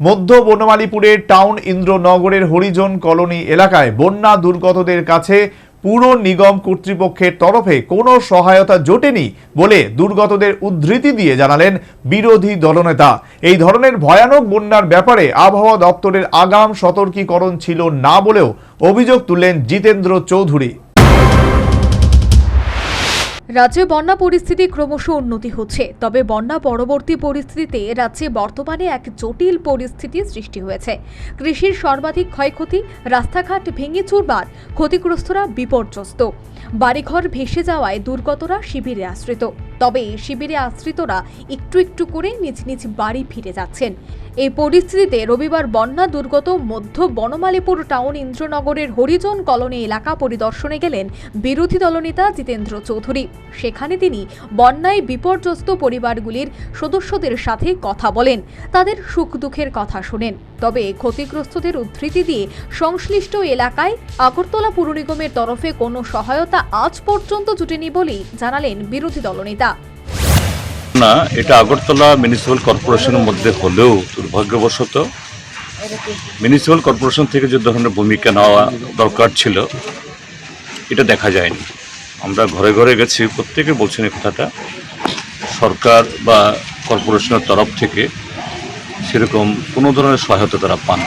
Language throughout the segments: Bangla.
মধ্য বনমালীপুরের টাউন ইন্দ্রনগরের হরিজন কলোনি এলাকায় বন্যা দুর্গতদের কাছে পুর নিগম কর্তৃপক্ষের তরফে কোনো সহায়তা জোটেনি বলে দুর্গতদের উদ্ধৃতি দিয়ে জানালেন বিরোধী দলনেতা। এই ধরনের ভয়ানক বন্যার ব্যাপারে আবহাওয়া দপ্তরের আগাম সতর্কীকরণ ছিল না বলেও অভিযোগ তুললেন জিতেন্দ্র চৌধুরী। রাজ্যে বন্যা পরিস্থিতি ক্রমশ উন্নতি হচ্ছে, তবে বন্যা পরবর্তী পরিস্থিতিতে রাজ্যে বর্তমানে এক জটিল পরিস্থিতি সৃষ্টি হয়েছে। কৃষির সর্বাধিক ক্ষয়ক্ষতি, রাস্তাঘাট ভেঙে চুরবার ক্ষতিগ্রস্তরা বিপর্যস্ত। বাড়িঘর ভেসে যাওয়ায় দুর্গতরা শিবিরে আশ্রিত। তবে শিবিরে আশ্রিতরা একটু একটু করে নিজ নিজ বাড়ি ফিরে যাচ্ছেন। এই পরিস্থিতিতে রবিবার বন্যা দুর্গত মধ্য বনমালীপুর টাউন ইন্দ্রনগরের হরিজন কলোনি এলাকা পরিদর্শনে গেলেন বিরোধী দলনেতা জিতেন্দ্র চৌধুরী। সেখানে তিনি বন্যায় বিপর্যস্ত পরিবারগুলির সদস্যদের সাথে কথা বলেন। তাদের সুখ দুঃখের কথা শোনেন। তবে ক্ষতিগ্রস্তদের উদ্ধৃতি দিয়ে সংশ্লিষ্ট এলাকায় আগরতলা পুর নিগমের তরফে কোনো সহায়তা আজ পর্যন্ত জুটেনি বলেই জানালেন বিরোধী দলনেতা। না এটা আগরতলা মিউনিসিপ্যাল কর্পোরেশনের মধ্যে হলেও দুর্ভাগ্যবশত মিউনিসিপ্যাল কর্পোরেশন থেকে যে ধরনের ভূমিকা নেওয়া দরকার ছিল, এটা দেখা যায়নি আমরা ঘরে ঘরে গেছি, প্রত্যেকে বলছেন এই কথাটা সরকার বা কর্পোরেশনের তরফ থেকে সেরকম কোনো ধরনের সহায়তা তারা পান।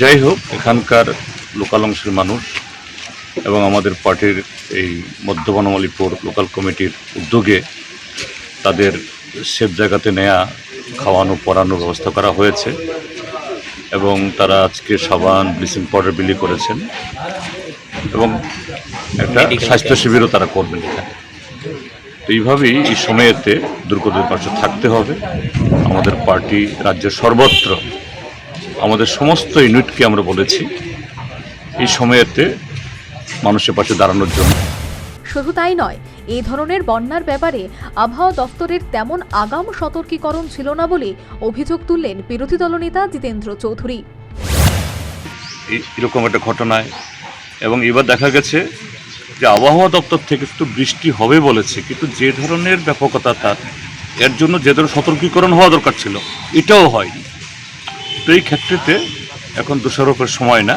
যাই হোক, এখানকার লোকাল অংশের মানুষ এবং আমাদের পার্টির এই মধ্য বনমালীপুর লোকাল কমিটির উদ্যোগে তাদের সেফ জায়গাতে নেয়া খাওয়ানো পরানোর ব্যবস্থা করা হয়েছে এবং তারা আজকে সাবান ব্লিচিং পাউডার বিলি করেছেন এবং একটা স্বাস্থ্য শিবিরও তারা করবেন এখানে। তো এইভাবেই এই সময়েতে দুর্গতের পাশে থাকতে হবে। আমাদের পার্টি রাজ্যের সর্বত্র আমাদের সমস্ত ইউনিটকে আমরা বলেছি এই সময়েতে মানুষের পাশে দাঁড়ানোর জন্য। শুধু তাই নয় এই ধরনের বন্যার ব্যাপারে আবহাওয়া দফতরের তেমন আগাম সতর্কীকরণ ছিল না বলে অভিযোগ তুললেন বিরোধী দলনেতা জিতেন্দ্র চৌধুরী। এরকম একটা ঘটনায় এবং এবার দেখা গেছে যে আবহাওয়া দপ্তর থেকে একটু বৃষ্টি হবে বলেছে, কিন্তু যে ধরনের ব্যাপকতা তার, এর জন্য যে ধরনের সতর্কীকরণ হওয়া দরকার ছিল, এটাও হয়নি। তো এই ক্ষেত্রেতে এখন দোষারোপের সময় না,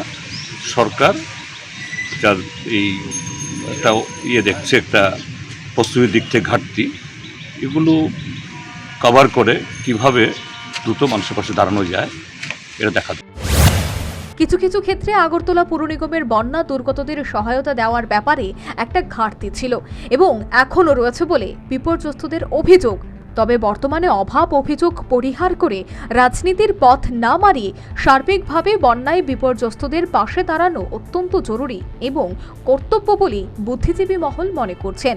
সরকার যার এই একটা ইয়ে দেখছে, একটা প্রস্তুতির দিক থেকে ঘাটতি, এগুলো কভার করে কীভাবে দ্রুত মানুষের পাশে দাঁড়ানো যায়, এটা দেখা কিছু কিছু ক্ষেত্রে আগরতলা পুর নিগমের বন্যা দুর্গতদের সহায়তা দেওয়ার ব্যাপারে একটা ঘাটতি ছিল এবং এখনও রয়েছে বলে বিপর্যস্তদের অভিযোগ। তবে বর্তমানে অভাব অভিযোগ পরিহার করে রাজনীতির পথ না মারিয়ে সার্বিকভাবে বন্যায় বিপর্যস্তদের পাশে দাঁড়ানো অত্যন্ত জরুরি এবং কর্তব্য বলেই বুদ্ধিজীবী মহল মনে করছেন।